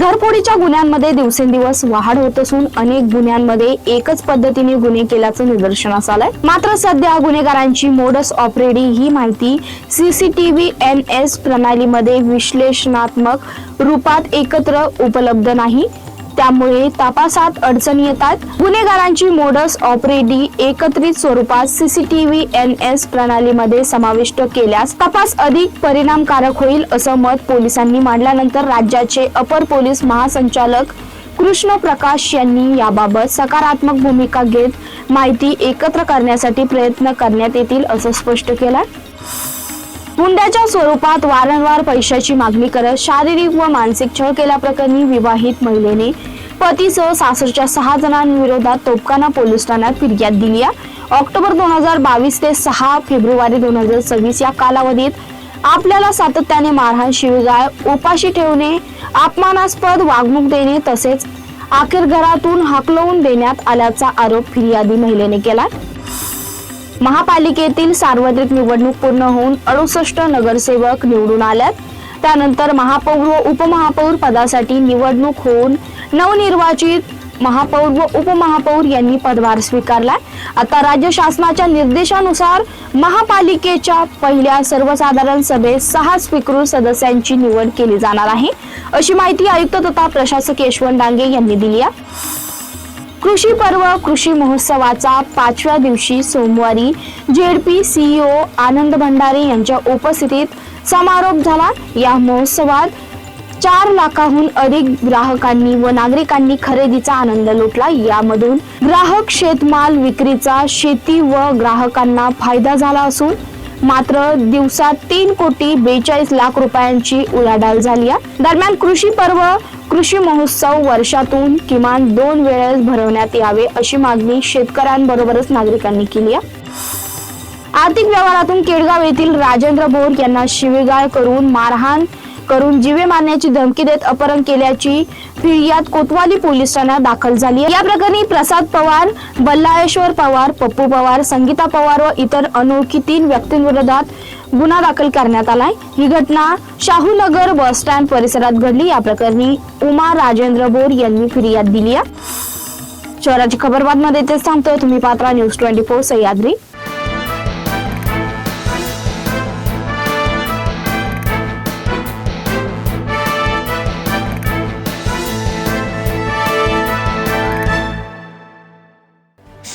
घरफोडीच्या गुन्ह्यांमध्ये दिवसेंदिवस वाढ होत असून अनेक गुन्ह्यांमध्ये एकच पद्धतीने गुन्हे केल्याचं निदर्शनास आलंय. मात्र सध्या गुन्हेगारांची मोडस ऑपरेडी ही माहिती सीसीटीव्ही एन एस प्रणालीमध्ये विश्लेषणात्मक रूपात एकत्र उपलब्ध नाही. त्यामुळे तपासात अडचणी येतात. गुन्हेगारांची मोडस ऑपरेडी एकत्रित स्वरूपात सीसीटीव्ही एन एस प्रणालीमध्ये समाविष्ट केल्यास तपास अधिक परिणामकारक होईल असं मत पोलिसांनी मांडल्यानंतर राज्याचे अपर पोलीस महासंचालक कृष्ण प्रकाश यांनी याबाबत सकारात्मक भूमिका घेत माहिती एकत्र करण्यासाठी प्रयत्न करण्यात येतील असं स्पष्ट केलं. हुंड्याच्या स्वरूपात वारंवार पैशाची मागणी करत शारीरिक व मानसिक छळ केल्याप्रकरणी विवाहित महिलेने पतीसह सासरच्या सहा जणांविरोधात तोपखाना पोलीस ठाण्यात फिर्याद दिली आहे. ऑक्टोबर दोन हजार बावीस ते सहा फेब्रुवारी दोन हजार सव्वीस या कालावधीत आपल्याला सातत्याने मारहाण शिवीगाळ उपाशी ठेवणे अपमानास्पद वागणूक देणे तसेच अखेर घरातून हाकलवून देण्यात आल्याचा आरोप फिर्यादी महिलेने केला महापालिकेतील सार्वत्रिक निवडणूक पूर्ण होऊन अडुसष्ट नगरसेवक निवडून आल्यात. त्यानंतर महापौर व उपमहापौर पदासाठी निवडणूक होऊन नवनिर्वाचित महापौर व उपमहापौर यांनी पदभार स्वीकारलाय. आता राज्य शासनाच्या निर्देशानुसार महापालिकेच्या पहिल्या सर्वसाधारण सभेत सहा स्वीकृत सदस्यांची निवड केली जाणार आहे. अशी माहिती आयुक्त तथा प्रशासक यशवंत डांगे यांनी दिली आहे. कृषी पर्व कृषी महोत्सवाचा पाचव्या दिवशी सोमवारी जेडपी सीईओ आनंद भंडारे यांच्या उपस्थितीत समारोप झाला. या महोत्सवात चार लाखाहून अधिक ग्राहकांनी व नागरिकांनी खरेदीचा आनंद लुटला. यामधून ग्राहक शेतमाल विक्रीचा शेती व ग्राहकांना फायदा झाला असून मात्र दिवसात तीन कोटी बेचाळीस लाख रुपयांची उलाढाल झाली. दरम्यान कृषी पर्व कृषी महोत्सव वर्षातून किमान दोन वेळेस भरवण्यात यावे अशी मागणी शेतकऱ्यांबरोबरच नागरिकांनी केली आहे. आर्थिक व्यवहारातून केडगाव येथील राजेंद्र बोर यांना शिवीगाळ करून मारहाण करून जीवे मारण्याची धमकी देत अपहरण केल्याची फिर्याद कोतवाली पोलीस ठाण्यात दाखल झाली या प्रकरणी प्रसाद पवार बल्लाळेश्वर पवार पप्पू पवार संगीता पवार व इतर अनोळखी तीन व्यक्तींविरोधात गुन्हा दाखल करण्यात आलाय. ही घटना शाहूनगर बस स्टँड परिसरात घडली. या प्रकरणी उमा राजेंद्र बोर यांनी फिर्याद दिली आहे. शहराची खबर बातमध्ये तेच सांगतो तुम्ही पात्रा न्यूज ट्वेंटी फोर सह्याद्री.